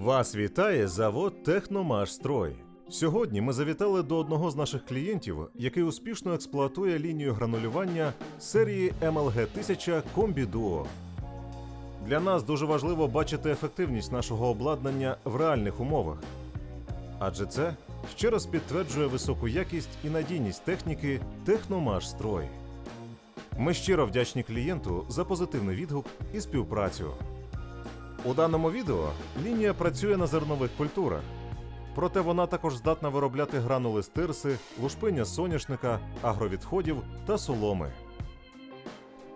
Вас вітає завод Техномашстрой. Сьогодні ми завітали до одного з наших клієнтів, який успішно експлуатує лінію гранулювання серії MLG 1000 Combi Duo. Для нас дуже важливо бачити ефективність нашого обладнання в реальних умовах. Адже це ще раз підтверджує високу якість і надійність техніки Техномашстрой. Ми щиро вдячні клієнту за позитивний відгук і співпрацю. У даному відео лінія працює на зернових культурах, проте вона також здатна виробляти гранули з тирси, лушпиння соняшника, агровідходів та соломи.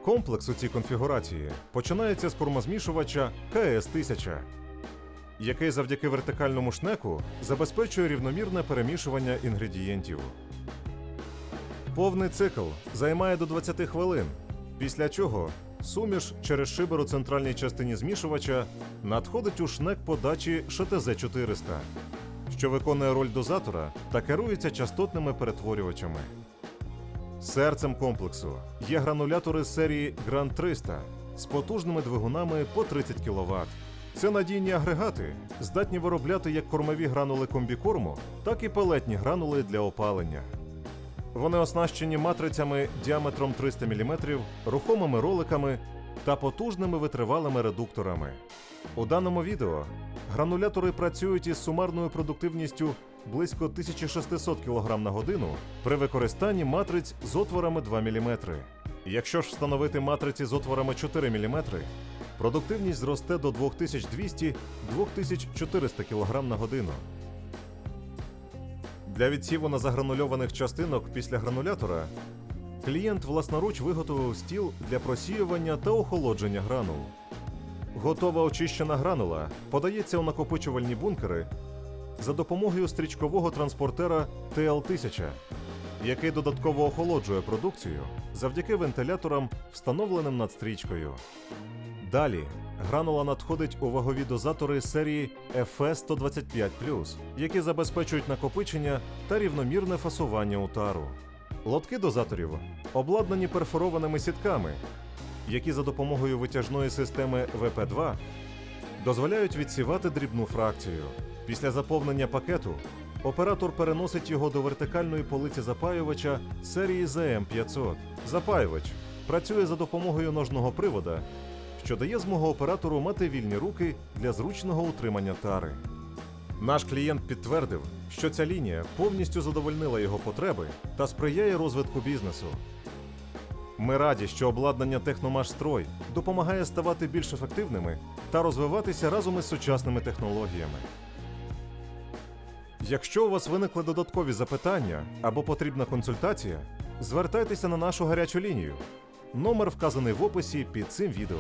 Комплекс у цій конфігурації починається з кормозмішувача КС-1000, який завдяки вертикальному шнеку забезпечує рівномірне перемішування інгредієнтів. Повний цикл займає до 20 хвилин, після чого суміш через шибер у центральній частині змішувача надходить у шнек подачі ШТЗ-400, що виконує роль дозатора та керується частотними перетворювачами. Серцем комплексу є гранулятори серії Grand 300 з потужними двигунами по 30 кВт. Це надійні агрегати, здатні виробляти як кормові гранули комбікорму, так і пелетні гранули для опалення. Вони оснащені матрицями діаметром 300 мм, рухомими роликами та потужними витривалими редукторами. У даному відео гранулятори працюють із сумарною продуктивністю близько 1600 кг на годину при використанні матриць з отворами 2 мм. Якщо ж встановити матриці з отворами 4 мм, продуктивність зросте до 2200-2400 кг на годину. Для відсіву на загранульованих частинок після гранулятора клієнт власноруч виготовив стіл для просіювання та охолодження гранул. Готова очищена гранула подається у накопичувальні бункери за допомогою стрічкового транспортера TL1000, який додатково охолоджує продукцію завдяки вентиляторам, встановленим над стрічкою. Далі гранула надходить у вагові дозатори серії FS125+, які забезпечують накопичення та рівномірне фасування у тару. Лотки дозаторів обладнані перфорованими сітками, які за допомогою витяжної системи ВП2 дозволяють відсівати дрібну фракцію. Після заповнення пакету оператор переносить його до вертикальної полиці запаювача серії ZM500. Запаювач працює за допомогою ножного привода, що дає змогу оператору мати вільні руки для зручного утримання тари. Наш клієнт підтвердив, що ця лінія повністю задовольнила його потреби та сприяє розвитку бізнесу. Ми раді, що обладнання Техномашстрой допомагає ставати більш ефективними та розвиватися разом із сучасними технологіями. Якщо у вас виникли додаткові запитання або потрібна консультація, звертайтеся на нашу гарячу лінію. Номер вказаний в описі під цим відео.